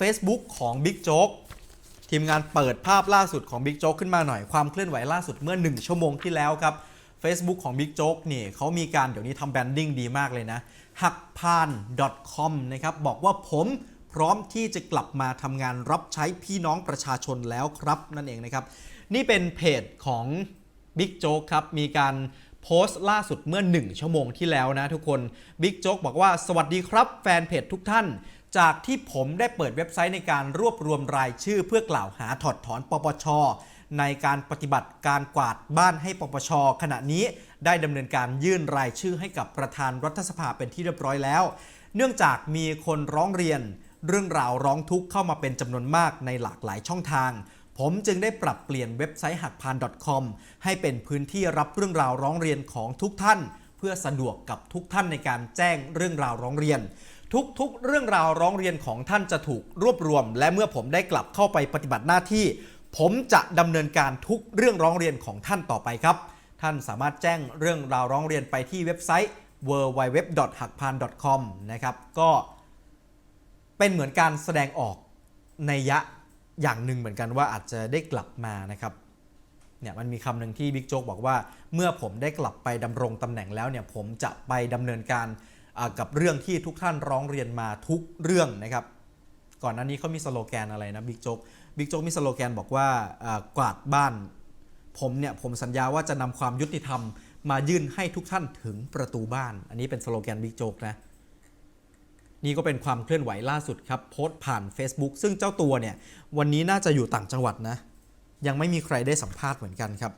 Facebook ของบิ๊กโจ๊กทีมงานเปิดภาพล่าสุดของบิ๊กโจ๊กขึ้นมาหน่อยความเคลื่อนไหวล่าสุดเมื่อ 1 ชั่วโมงที่แล้วครับ Facebook ของบิ๊กโจ๊กนี่เขามีการเดี๋ยวนี้ทำแบรนดิ้งดีมากเลยนะหักพาน .com นะครับบอกว่าผมพร้อมที่จะกลับมาทำงานรับใช้พี่น้องประชาชนแล้วครับนั่นเองนะครับ นี่เป็นเพจของบิ๊กโจ๊กครับมีการโพสต์ล่าสุดเมื่อ 1 ชั่วโมงที่แล้วนะทุกคนบิ๊กโจ๊กบอกว่าสวัสดีครับแฟนเพจทุกท่าน จากที่ผมได้เปิดเว็บไซต์ในการรวบรวมรายชื่อ เพื่อกล่าวหาถอดถอนปปช ในการปฏิบัติการกวาดบ้านให้ปปช ขณะนี้ได้ดำเนินการยื่นรายชื่อให้กับประธานรัฐสภาเป็นที่เรียบร้อยแล้ว เนื่องจากมีคนร้องเรียน เรื่องราวร้องทุกข์เข้ามาเป็นจำนวนมากในหลากหลายช่องทางผมจึงได้ปรับเปลี่ยนเว็บไซต์หักพาน .com ให้เป็นพื้นที่รับเรื่องราวร้องเรียนของทุกท่าน เพื่อสะดวกกับทุกท่านในการแจ้งเรื่องราวร้องเรียน ทุกๆ เรื่องราวร้องเรียนของท่านจะถูกรวบรวม และเมื่อผมได้กลับเข้าไปปฏิบัติหน้าที่ ผมจะดำเนินการทุกเรื่องร้องเรียนของท่านต่อไปครับ ท่านสามารถแจ้งเรื่องราวร้องเรียนไปที่เว็บไซต์ www.hakpan.com นะครับก็เป็นเหมือนการแสดงออกในยะอย่างหนึ่งเหมือนกันว่าอาจจะได้กลับมานะครับเนี่ยมันมีคำหนึ่งที่บิ๊กโจ๊กบอกว่า เมื่อผมได้กลับไปดำรงตำแหน่งแล้วเนี่ยผมจะไปดำเนินการ กับเรื่องที่ทุกท่านร้องเรียนมาทุกเรื่องนะครับ ก่อนหน้านี้เขามีสโลแกนอะไรนะบิ๊กโจ๊กบิ๊กโจ๊กมีสโลแกนบอกว่ากวาดบ้าน ผมเนี่ยผมสัญญาว่าจะนำความยุติธรรม มายื่นให้ทุกท่านถึงประตูบ้าน อันนี้เป็นสโลแกนบิ๊กโจ๊กนะนี่ก็เป็นความเคลื่อนไหวล่าสุดครับโพสต์ผ่าน Facebook ซึ่งเจ้าตัวเนี่ยวันนี้น่าจะอยู่ต่างจังหวัดนะยังไม่มีใครได้สัมภาษณ์เหมือนกันครับ